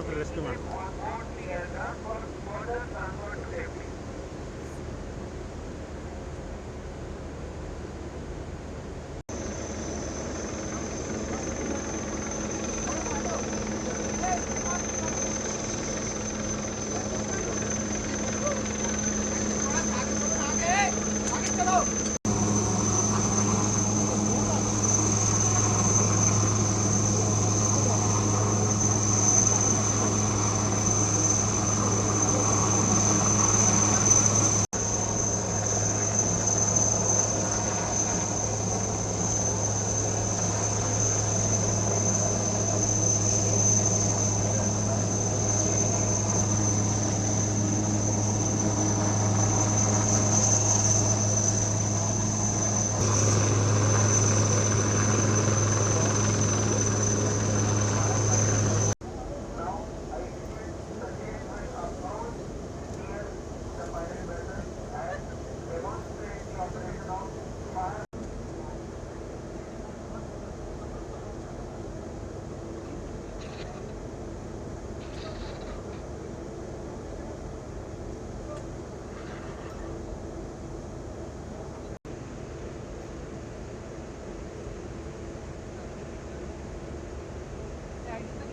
Doctor rescue ಮಾಡ್ತಾರೆ. right.